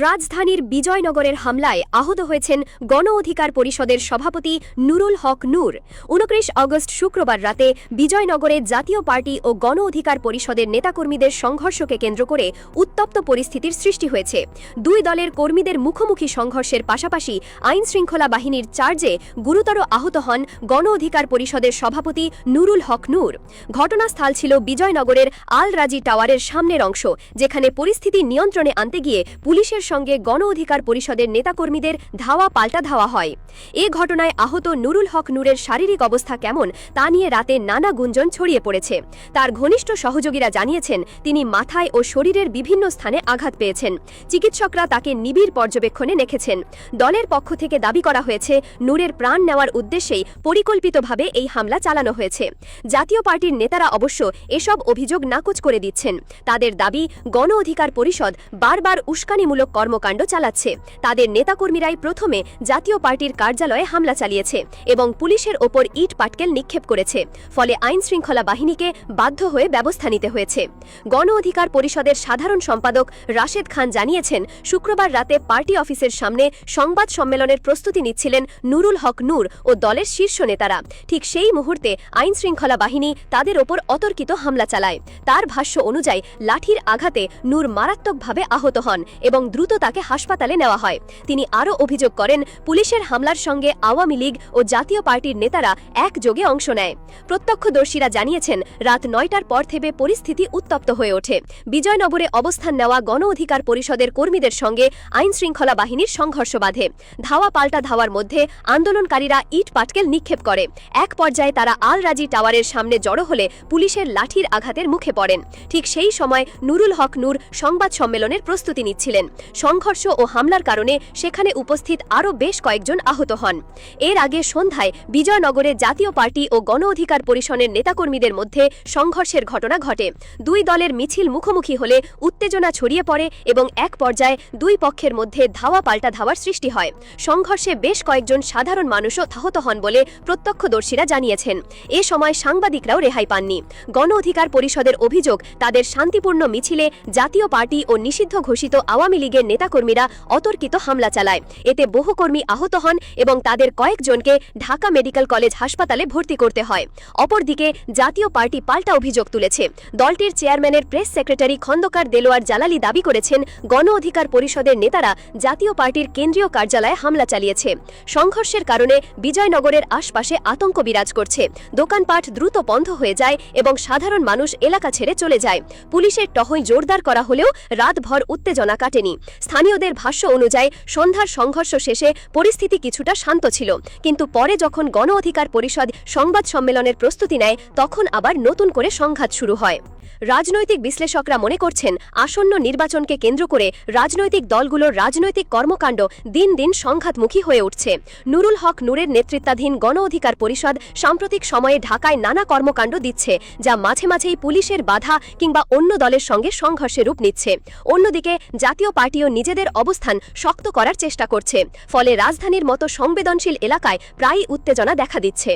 রাজধানীর বিজয়নগরের হামলায় আহত হয়েছেন গণ অধিকার পরিষদের সভাপতি নুরুল হক নূর। উনত্রিশ আগস্ট শুক্রবার রাতে বিজয়নগরে জাতীয় পার্টি ও গণ অধিকার পরিষদের নেতাকর্মীদের সংঘর্ষকে কেন্দ্র করে উত্তপ্ত পরিস্থিতির সৃষ্টি হয়েছে। দুই দলের কর্মীদের মুখোমুখি সংঘর্ষের পাশাপাশি আইন শৃঙ্খলা বাহিনীর চার্জে গুরুতর আহত হন গণ অধিকার পরিষদের সভাপতি নুরুল হক নূর। ঘটনাস্থল ছিল বিজয়নগরের আল রাজি টাওয়ারের সামনের অংশ, যেখানে পরিস্থিতি নিয়ন্ত্রণে আনতে গিয়ে পুলিশের সঙ্গে গণ অধিকার পরিষদের নেতাকর্মীদের ধাওয়া পাল্টা ধাওয়া হয়। এ ঘটনায় আহত নুরুল হক নূরের শারীরিক অবস্থা কেমন তা নিয়ে রাতে নানা গুঞ্জন ছড়িয়ে পড়েছে। তার ঘনিষ্ঠ সহযোগীরা জানিয়েছেন, তিনি মাথায় ও শরীরের বিভিন্ন স্থানে আঘাত পেয়েছেন। চিকিৎসকরা তাকে নিবিড় পর্যবেক্ষণে রেখেছেন। দলের পক্ষ থেকে দাবি করা হয়েছে, নূরের প্রাণ নেওয়ার উদ্দেশ্যেই পরিকল্পিতভাবে এই হামলা চালানো হয়েছে। জাতীয় পার্টির নেতারা অবশ্য এসব অভিযোগ নাকচ করে দিচ্ছেন। তাদের দাবি, গণ অধিকার পরিষদ বারবার উস্কানিমূলক কর্মকাণ্ড চালাচ্ছে। তাদের নেতাকর্মীরাই প্রথমে জাতীয় পার্টির কার্যালয়ে হামলা চালিয়েছে এবং পুলিশের ওপর ইট পাটকেল নিক্ষেপ করেছে। ফলে আইন শৃঙ্খলা বাহিনীকে বাধ্য হয়ে ব্যবস্থা নিতে হয়েছে। গণ অধিকার পরিষদের সাধারণ সম্পাদক রাশেদ খান জানিয়েছেন, শুক্রবার রাতে পার্টি অফিসের সামনে সংবাদ সম্মেলনের প্রস্তুতি নিচ্ছিলেন নুরুল হক নূর ও দলের শীর্ষ নেতারা। ঠিক সেই মুহূর্তে আইন শৃঙ্খলা বাহিনী তাদের ওপর অতর্কিত হামলা চালায়। তার ভাষ্য অনুযায়ী, লাঠির আঘাতে নূর মারাত্মকভাবে আহত হন এবং দ্রুত তাকে হাসপাতালে নেওয়া হয়। তিনি আরও অভিযোগ করেন, পুলিশের হামলার সঙ্গে আওয়ামী লীগ ও জাতীয় পার্টির নেতারা একযোগে অংশ নেয়। প্রত্যক্ষদর্শীরা জানিয়েছেন, রাত নয়টার পর থেকে পরিস্থিতি উত্তপ্ত হয়ে ওঠে। বিজয়নগরে অবস্থান নেওয়া গণ অধিকার পরিষদের কর্মীদের সঙ্গে আইন শৃঙ্খলা বাহিনীর সংঘর্ষ বাধে। ধাওয়া পাল্টা ধাওয়ার মধ্যে আন্দোলনকারীরা ইট পাটকেল নিক্ষেপ করে। এক পর্যায়ে তারা আল রাজি টাওয়ারের সামনে জড়ো হলে পুলিশের লাঠির আঘাতের মুখে পড়েন। ঠিক সেই সময় নুরুল হক নূর সংবাদ সম্মেলনের প্রস্তুতি নিচ্ছিলেন। সংঘর্ষ ও হামলার কারণে সেখানে উপস্থিত আরও বেশ কয়েকজন আহত হন। এর আগে সন্ধ্যায় বিজয়নগরে জাতীয় পার্টি ও গণ অধিকার পরিষদের নেতাকর্মীদের মধ্যে সংঘর্ষের ঘটনা ঘটে। দুই দলের মিছিল মুখোমুখি হলে উত্তেজনা ছড়িয়ে পড়ে এবং এক পর্যায়ে দুই পক্ষের মধ্যে ধাওয়া পাল্টা ধাওয়ার সৃষ্টি হয়। সংঘর্ষে বেশ কয়েকজন সাধারণ মানুষও আহত হন বলে প্রত্যক্ষদর্শীরা জানিয়েছেন। এ সময় সাংবাদিকরাও রেহাই পাননি। গণ অধিকার পরিষদের অভিযোগ, তাদের শান্তিপূর্ণ মিছিলে জাতীয় পার্টি ও নিষিদ্ধ ঘোষিত আওয়ামী লীগের নেতাকর্মীরা অতর্কিত হামলা চালায়। এতে বহু কর্মী আহত হন এবং তাদের কয়েকজনকে ঢাকা মেডিকেল কলেজ হাসপাতালে ভর্তি করতে হয়। অপরদিকে, জাতীয় পার্টি পাল্টা অভিযোগ তুলেছে। দলটির চেয়ারম্যানের প্রেস সেক্রেটারি খন্দকার দেলোয়ার জালালি দাবি করেছেন, গণ অধিকার পরিষদের নেতারা জাতীয় পার্টির কেন্দ্রীয় কার্যালয়ে হামলা চালিয়েছে। সংঘর্ষের কারণে বিজয়নগরের আশপাশে আতঙ্ক বিরাজ করছে। দোকানপাট দ্রুত বন্ধ হয়ে যায় এবং সাধারণ মানুষ এলাকা ছেড়ে চলে যায়। পুলিশের টহল জোরদার করা হলেও রাতভর উত্তেজনা কাটেনি। স্থানীয়দের ভাষ্য অনুযায়ী, সন্ধ্যার সংঘর্ষ শেষে পরিস্থিতি কিছুটা শান্ত ছিল। কিন্তু পরে যখন গণ অধিকার পরিষদ সংবাদ সম্মেলনের প্রস্তুতি নেয়, তখন আবার নতুন করে সংঘাত শুরু হয়। রাজনৈতিক বিশ্লেষকরা মনে করছেন আসন্ন নির্বাচনকে কেন্দ্র করে রাজনৈতিক দলগুলোর রাজনৈতিক কর্মকাণ্ড দিন দিন সংঘাতমুখী হয়ে উঠছে। নুরুল হক নূরের নেতৃত্বাধীন গণ অধিকার পরিষদ সাম্প্রতিক সময়ে ঢাকায় নানা কর্মকাণ্ড দিচ্ছে, যা মাঝে মাঝেই পুলিশের বাধা কিংবা অন্য দলের সঙ্গে সংঘর্ষে রূপ নিচ্ছে। অন্যদিকে, জাতীয় পার্টিও নিজেদের অবস্থান শক্ত করার চেষ্টা করছে, ফলে রাজধানীর মতো সংবেদনশীল এলাকায় প্রায়ই উত্তেজনা দেখা দিচ্ছে।